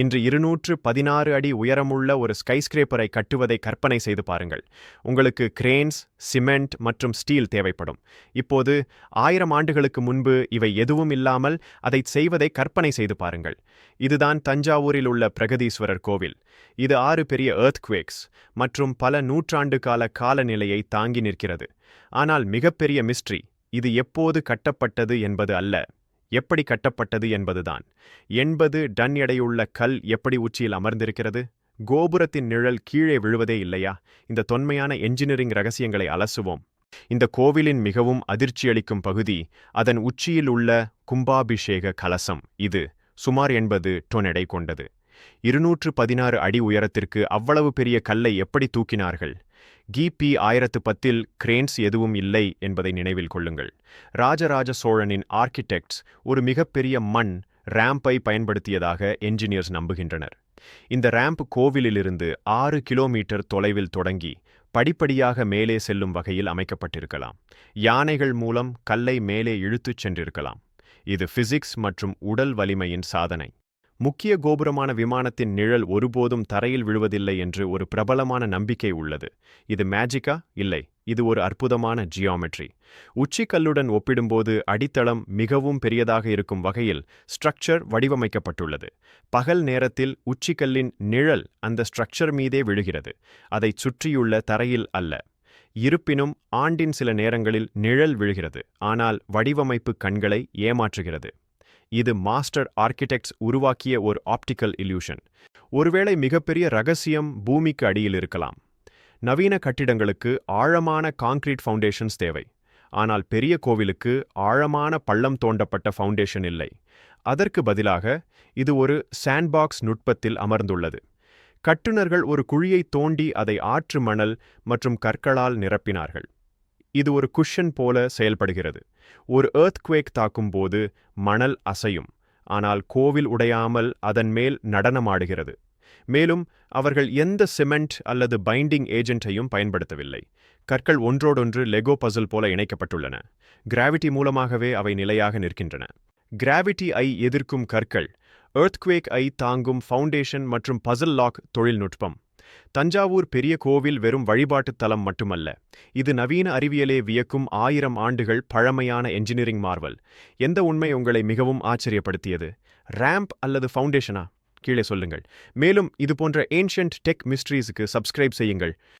இன்று இருநூற்று பதினாறு அடி உயரமுள்ள ஒரு ஸ்கைஸ்கிரேப்பரை கட்டுவதை கற்பனை செய்து பாருங்கள். உங்களுக்கு கிரேன்ஸ் சிமெண்ட் மற்றும் ஸ்டீல் தேவைப்படும். இப்போது ஆயிரம் ஆண்டுகளுக்கு முன்பு இவை எதுவும் இல்லாமல் அதை செய்வதை கற்பனை செய்து பாருங்கள். இதுதான் தஞ்சாவூரில் உள்ள பிரகதீஸ்வரர் கோவில். இது ஆறு பெரிய எர்த்குவேக்ஸ் மற்றும் பல நூற்றாண்டு கால காலநிலையை தாங்கி நிற்கிறது. ஆனால் மிகப்பெரிய மிஸ்ட்ரி இது எப்போது கட்டப்பட்டது என்பது அல்ல. எப்படி கட்டப்பட்டது என்பதுதான். எண்பது டன் எடையுள்ள கல் எப்படி உச்சியில் அமர்ந்திருக்கிறது? கோபுரத்தின் நிழல் கீழே விழுவதே இல்லையா? இந்த தொன்மையான என்ஜினியரிங் ரகசியங்களை அலசுவோம். இந்த கோவிலின் மிகவும் அதிர்ச்சியளிக்கும் பகுதி அதன் உச்சியில் உள்ள கும்பாபிஷேக கலசம். இது சுமார் எண்பது டொன் எடை கொண்டது. இருநூற்று பதினாறு அடி உயரத்திற்கு அவ்வளவு பெரிய கல்லை எப்படி தூக்கினார்கள்? கிபி ஆயிரத்து பத்தில் கிரேன்ஸ் எதுவும் இல்லை என்பதை நினைவில் கொள்ளுங்கள். ராஜராஜ சோழனின் ஆர்கிடெக்ட்ஸ் ஒரு மிகப்பெரிய மண் ரேம்பை பயன்படுத்தியதாக என்ஜினியர்ஸ் நம்புகின்றனர். இந்த ரேம்ப் கோவிலிலிருந்து ஆறு கிலோமீட்டர் தொலைவில் தொடங்கி படிப்படியாக மேலே செல்லும் வகையில் அமைக்கப்பட்டிருக்கலாம். யானைகள் மூலம் கல்லை மேலே இழுத்துச் சென்றிருக்கலாம். இது பிசிக்ஸ் மற்றும் உடல் வலிமையின் சாதனை. முக்கிய கோபுரமான விமானத்தின் நிழல் ஒருபோதும் தரையில் விழுவதில்லை என்று ஒரு பிரபலமான நம்பிக்கை உள்ளது. இது மேஜிக்கா இல்லை. இது ஒரு அற்புதமான ஜியாமெட்ரி உச்சிக்கல்லுடன் ஒப்பிடும்போது அடித்தளம் மிகவும் பெரியதாக இருக்கும் வகையில் ஸ்ட்ரக்சர் வடிவமைக்கப்பட்டுள்ளது. பகல் நேரத்தில் உச்சிக்கல்லின் நிழல் அந்த ஸ்ட்ரக்சர் மீதே விழுகிறது. அதைச் சுற்றியுள்ள தரையில் அல்ல. இருப்பினும் ஆண்டின் சில நேரங்களில் நிழல் விழுகிறது. ஆனால் வடிவமைப்பு கண்களை ஏமாற்றுகிறது. இது மாஸ்டர் ஆர்கிடெக்ட்ஸ் உருவாக்கிய ஒரு ஆப்டிக்கல் இல்யூஷன் ஒருவேளை மிகப்பெரிய ரகசியம் பூமிக்கு அடியில் இருக்கலாம். நவீன கட்டிடங்களுக்கு ஆழமான காங்கிரீட் ஃபவுண்டேஷன்ஸ் தேவை. ஆனால் பெரிய கோவிலுக்கு ஆழமான பள்ளம் தோண்டப்பட்ட ஃபவுண்டேஷன் இல்லை. அதற்கு பதிலாக இது ஒரு சாண்ட்பாக்ஸ் நுட்பத்தில் அமர்ந்துள்ளது. கட்டுநர்கள் ஒரு குழியை தோண்டி அதை ஆற்று மணல் மற்றும் கற்களால் நிரப்பினார்கள். இது ஒரு குஷன் போல செயல்படுகிறது. ஒரு ஏர்த்குவேக் தாக்கும்போது மணல் அசையும் ஆனால் கோவில் உடையாமல் அதன் மேல் நடனமாடுகிறது. மேலும் அவர்கள் எந்த சிமெண்ட் அல்லது பைண்டிங் ஏஜென்ட்டையும் பயன்படுத்தவில்லை. கற்கள் ஒன்றோடொன்று லெகோ பசில் போல இணைக்கப்பட்டுள்ளன. கிராவிட்டி மூலமாகவே அவை நிலையாக நிற்கின்றன. கிராவிட்டி ஐ எதிர்க்கும் கற்கள் எர்த்குவேக் ஐ தாங்கும் ஃபவுண்டேஷன் மற்றும் பசில் லாக் தொழில்நுட்பம். தஞ்சாவூர் பெரிய கோவில் வெறும் வழிபாட்டுத் தலம் மட்டுமல்ல இது நவீன அறிவியலே வியக்கும் ஆயிரம் ஆண்டுகள் பழமையான என்ஜினியரிங் மார்வல் எந்த உண்மை உங்களை மிகவும் ஆச்சரியப்படுத்தியது? ரேம்ப் அல்லது ஃபவுண்டேஷனா கீழே சொல்லுங்கள். மேலும் இது போன்ற ஏன்ஷியன்ட் டெக் மிஸ்ட்ரீஸுக்கு சப்ஸ்கிரைப் செய்யுங்கள்.